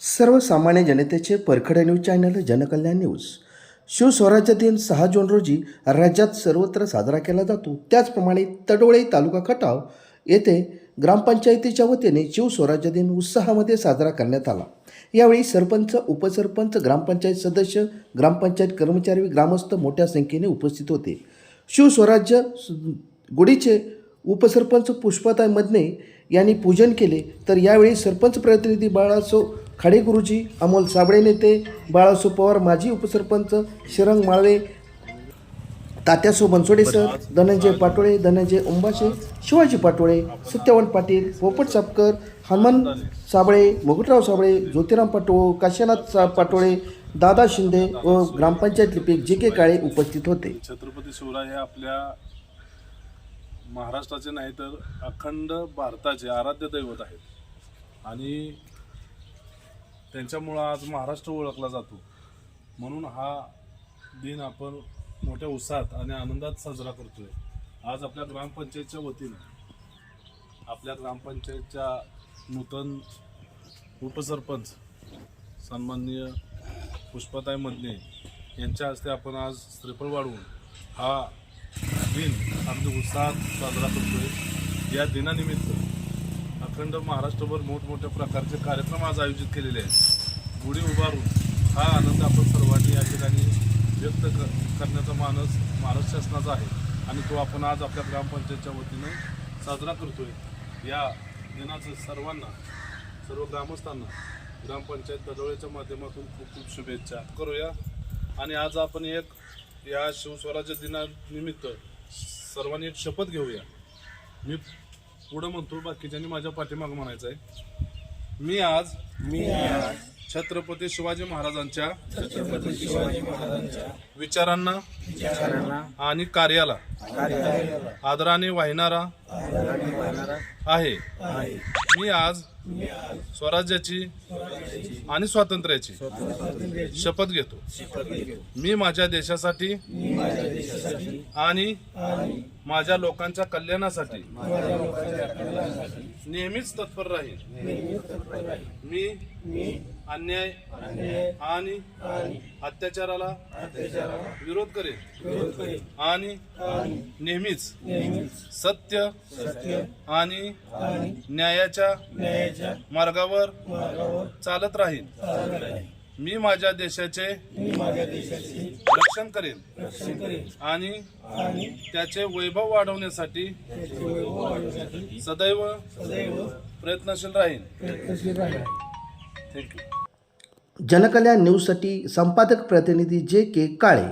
सर्वसामान्य जनतेचे परखडे news channel Jankalyan news. Shivswarajya दिन सहा जून रोजी राज्यात सर्वत्र साजरा केला जातो. त्याचप्रमाणे तडोळे तालुका खटाव येथे ग्रामपंचायतीच्या वतीने शिवस्वराज्य दिन उत्साहामध्ये साजरा करण्यात आला. यावेळी सरपंच उपसरपंच ग्रामपंचायत सदस्य ग्रामपंचायत कर्मचारी व ग्रामस्थ मोठ्या संख्येने उपस्थित होते. शिवस्वराज्य गुढीचे उपसरपंच पुष्पाताई मदने यांनी पूजन केले. तर यावेळी सरपंच प्रतिनिधी बाळासो खाडे गुरुजी अमोल साबळे नेते बाळासो पवार माजी उपसरपंच शिरंग माळवे तात्यासो बनसोडे सर धनंजय पाटोळे धनंजय उंबाशे शिवाजी पाटोळे सत्यवान पाटील पोपट सापकर हनुमान साबळे मुकुटराव साबळे ज्योतिराम पाटोळ काशीनाथ सा पाटोळे दादा शिंदे व ग्रामपंचायत लिपिक जे के काळे उपस्थित होते. छत्रपती शिवराय हे आपल्या महाराष्ट्राचे नाही तर अखंड भारताचे आराध्य दैवत आहेत. आणि त्यांच्यामुळं आज महाराष्ट्र ओळखला जातो. म्हणून हा दिन आपण मोठ्या उत्साहात आणि आनंदात साजरा करतोय. आज आपल्या ग्रामपंचायतच्या वतीनं आपल्या ग्रामपंचायतच्या नूतन उपसरपंच सन्माननीय पुष्पाताई मधने यांच्या हस्ते आपण आज श्रीफळ वाढवून हा दिन आमच्या उत्साहात साजरा करतोय. या दिनानिमित्त अखंड महाराष्ट्रभर मोठमोठ्या प्रकारचे कार्यक्रम आज आयोजित केलेले आहेत. गुढी उभारून हा आनंद आपण सर्वांनी या ठिकाणी व्यक्त क करण्याचा मानस महाराष्ट्र शासनाचा आहे. आणि तो आपण आज आपल्या ग्रामपंचायतच्या वतीनं साजरा करतोय. या दिनाचं सर्वांना सर्व ग्रामस्थांना ग्रामपंचायत दडोळ्याच्या माध्यमातून खूप खूप शुभेच्छा. करूया. आणि आज आपण एक या शिवस्वराज्य दिनानिमित्त सर्वांनी एक शपथ घेऊया. मी पुढं म्हणतो बाकीच्यांनी माझ्या पाठीमागं म्हणायचं आहे मी आज मी छत्रपती शिवाजी महाराजांच्या छत्रपती शिवाजी महाराजांच्या विचारांना आणि कार्याला आदराने वाहिणारा आहे. मी आज स्वराज्याची आणि स्वातंत्र्याची शपथ घेतो. मी माझ्या देशासाठी आणि माझ्या लोकांच्या कल्याणासाठी नेहमीच तत्पर राहील मी अन्याय आणि अत्याचाराला विरोध करेन आणि नेहमीच सत्य आणि न्यायाच्या मार्गावर चालत राहील. मी माझ्या देशाचे रक्षण करेन आणि त्याचे वैभव वाढवण्यासाठी सदैव प्रयत्नशील राहील थँक्यू जनकल्याण न्यूजसाठी संपादक प्रतिनिधी जे के काळे.